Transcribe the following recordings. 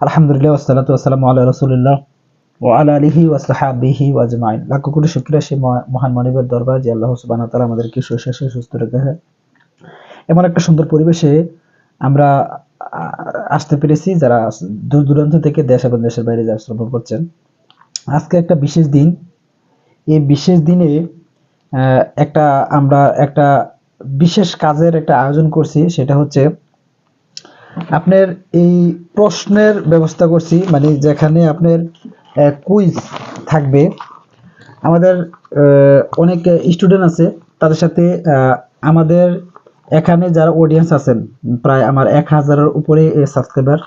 আলহামদুলিল্লাহ, ওয়াসসালাতু ওয়াসসালামু আলা রাসূলিল্লাহ সাহবিহি লাখ কোটি শুকরিয়া সে মহা- মহান দরবার যে আল্লাহ আমাদেরকে সুস্বাস্থ্য সুস্থ রেখেছে এমন একটা সুন্দর পরিবেশে আমরা আসতে পেরেছি যারা দূর দূরান্ত থেকে দেশ এবং দেশের বাইরে যারা শ্রবণ করছেন। আজকে একটা বিশেষ দিন। এই বিশেষ দিনে একটা, আমরা একটা বিশেষ কাজের একটা আয়োজন করছি, সেটা হচ্ছে আপনার এই প্রশ্নের ব্যবস্থা করছি মানে যেখানে আপনার কুইজ থাকবে। আমাদের অনেক স্টুডেন্ট আছে, তাদের সাথে আমাদের এখানে যারা অডিয়েন্স আছেন, প্রায় আমার এক হাজারের উপরে সাবস্ক্রাইবার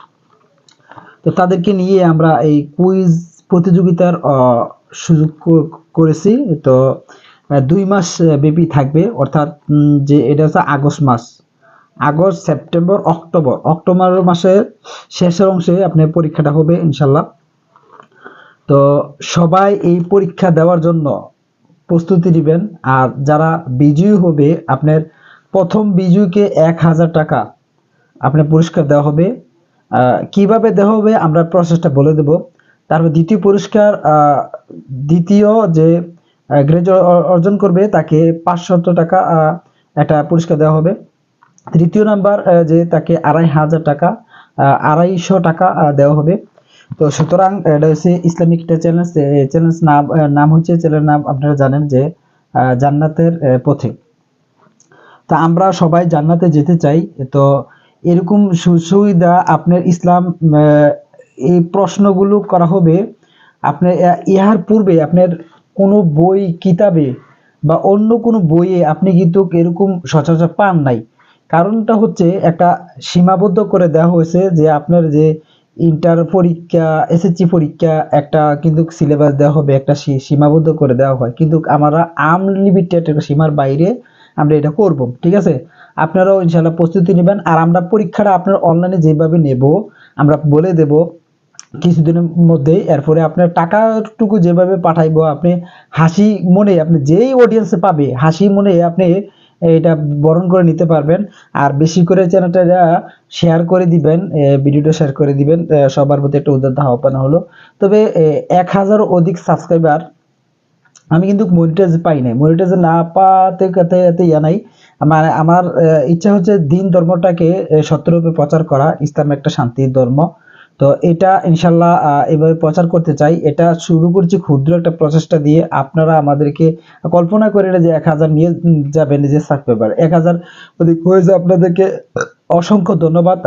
তো তাদেরকে নিয়ে আমরা এই কুইজ প্রতিযোগিতার সুযোগ করেছি। তো দুই মাস ব্যাপী থাকবে, অর্থাৎ যে এটা হচ্ছে আগস্ট মাস। August, September, October. অক্টোবর মাসের শেষের অংশে আপনার পরীক্ষাটা হবে ইনশাল্লাহ তো সবাই এই পরীক্ষা দেওয়ার জন্য প্রস্তুতি নেবেন। আর যারা বিজয়ী হবে, আপনার প্রথম বিজয়ীকে এক হাজার টাকা আপনার পুরস্কার দেওয়া হবে। কীভাবে দেওয়া হবে, আমরা প্রসেসটা বলে দেব। তারপর দ্বিতীয় পুরস্কার দ্বিতীয় যে গ্রেজ অর্জন করবে, তাকে পাঁচশত টাকা একটা পুরস্কার দেওয়া হবে। তৃতীয় নাম্বার যে তাকে আড়াই হাজার টাকা আড়াইশো টাকা দেওয়া হবে। তো সুতরাং এটা হচ্ছে ইসলামিক একটা চ্যালেঞ্জ চ্যালেঞ্জ নাম নাম হচ্ছে চ্যালেঞ্জ নাম আপনারা জানেন যে জান্নাতের পথে। তা আমরা সবাই জান্নাতে যেতে চাই। তো এরকম সুবিধা আপনার ইসলাম এই প্রশ্নগুলো করা হবে। আপনার ইহার পূর্বে আপনার কোনো বই, কিতাবে বা অন্য কোনো বইয়ে আপনি কিন্তু এরকম সচরাচর পান নাই। কারণটা হচ্ছে একটা সীমাবদ্ধ করে দেওয়া হয়েছে যে আপনার যে ইন্টার পরীক্ষা এসএসসি পরীক্ষা, একটা কিন্তু সিলেবাস দেওয়া হবে, একটা সীমাবদ্ধ করে দেওয়া হয়। কিন্তু আমরা আনলিমিটেড একটা সীমার বাইরে আমরা এটা করব, ঠিক আছে? আপনারাও ইনশাল্লাহ প্রস্তুতি নেবেন আর আমরা পরীক্ষাটা আপনার অনলাইনে যেভাবে নেব, আমরা বলে দেব কিছুদিনের মধ্যেই। এরপরে আপনার টাকাটুকু যেভাবে পাঠাইবো, আপনি হাসি মনে আপনি যেই অডিয়েন্সে পাবে, হাসি মনে আপনি এটা বরণ করে নিতে পারবেন। আর বেশি করে চ্যানেলটা শেয়ার করে দিবেন ভিডিওটা শেয়ার করে দিবেন সবার প্রতি একটা উদ্যোগ আহ্বান হলো। তবে এক হাজার অধিক সাবস্ক্রাইবার আমি কিন্তু মনিটাইজ পাই নাই। মনিটাইজ না পাতে কাতে এতে ইয়া নাই। আমার আমার আহ, ইচ্ছা হচ্ছে দিন ধর্মটাকে সত্যরূপে প্রচার করা। ইসলাম একটা শান্তির ধর্ম। তো এটা ইনশাল্লাহ এভাবে প্রচার করতে চাই। এটা শুরু করছি ক্ষুদ্র একটা প্রচেষ্টা দিয়ে। আপনারা আমাদেরকে কল্পনা করে যে এক হাজার নিয়ে যাবেন যে সাবস্ক্রাইবার এক হাজার হয়ে যায় আপনাদেরকে অসংখ্য ধন্যবাদ।